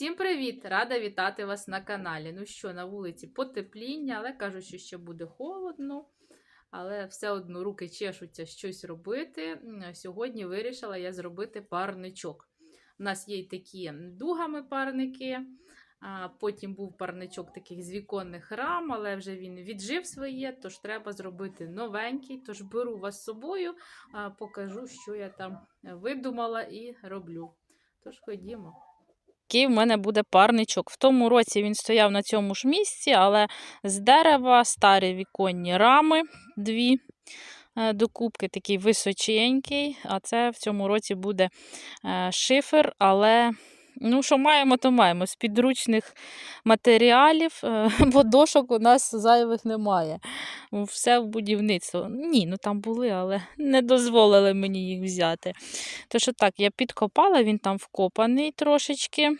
Всім привіт! Рада вітати вас на каналі. Ну що, на вулиці потепління, але кажуть, що ще буде холодно. Але все одно руки чешуться щось робити. Сьогодні вирішила я зробити парничок. У нас є й такі дугами парники. Потім був парничок таких з віконних рам, але вже він віджив своє, тож треба зробити новенький. Тож беру вас з собою, покажу, що я там видумала і роблю. Тож ходімо. Який в мене буде парничок. В тому році він стояв на цьому ж місці, але з дерева старі віконні рами, дві е, докупки, такий височенький. А це в цьому році буде е, шифер, але. Ну, що маємо, то маємо. З підручних матеріалів, е, бо дошок у нас зайвих немає. Все в будівництво. Ні, ну там були, але не дозволили мені їх взяти. Тож так, я підкопала, він там вкопаний трошечки.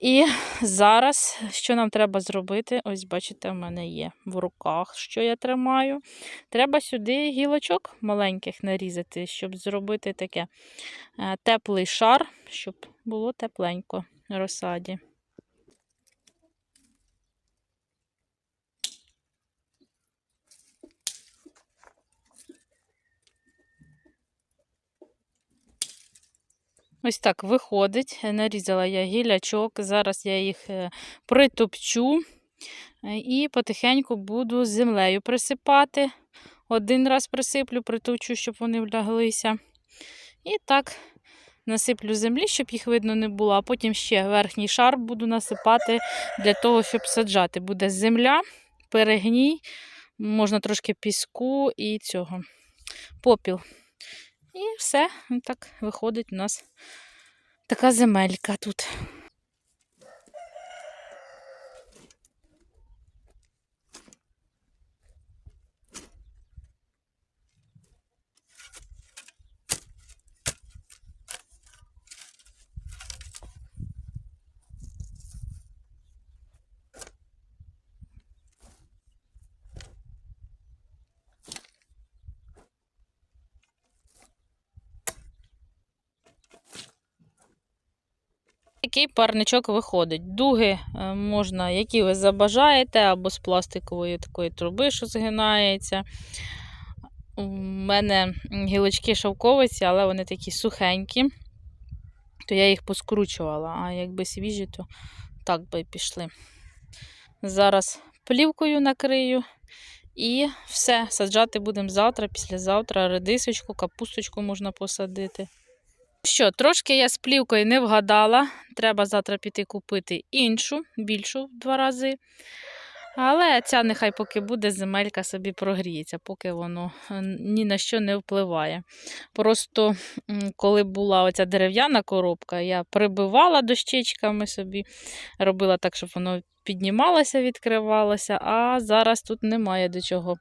І зараз, що нам треба зробити? Ось, бачите, в мене є в руках, що я тримаю. Треба сюди гілочок маленьких нарізати, щоб зробити таке е, теплий шар, щоб було тепленько розсаді. Ось так виходить. Нарізала я гілячок. Зараз я їх е, притопчу е, і потихеньку буду землею присипати. Один раз присиплю, притовчу, щоб вони вляглися. І так насиплю землі, щоб їх видно не було, а потім ще верхній шар буду насипати для того, щоб саджати. Буде земля, перегній, можна трошки піску і цього попіл. І все, так виходить у нас така земелька тут. Такий парничок виходить. Дуги е, можна, які ви забажаєте, або з пластикової такої труби, що згинається. У мене гілочки шовковиці, але вони такі сухенькі, то я їх поскручувала, а якби свіжі, то так би пішли. Зараз плівкою накрию і все, саджати будемо завтра, післязавтра, редисочку, капусточку можна посадити. Що, трошки я з плівкою не вгадала. Треба завтра піти купити іншу, більшу в два рази. Але ця нехай поки буде, земелька собі прогріється, поки воно е, ні на що не впливає. Просто коли була оця дерев'яна коробка, я прибивала дощечками собі, робила так, щоб воно піднімалося, відкривалося, а зараз тут немає до чого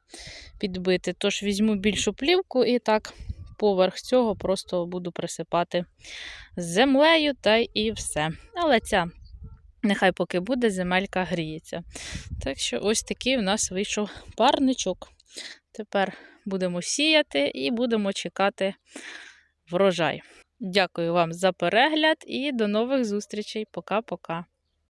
підбити. Тож візьму більшу плівку і так поверх цього просто буду присипати землею та і все. Але ця нехай поки буде, земелька гріється. Так що ось такий у нас вийшов парничок. Тепер будемо сіяти і будемо чекати врожай. Дякую вам за перегляд і до нових зустрічей. Пока-пока.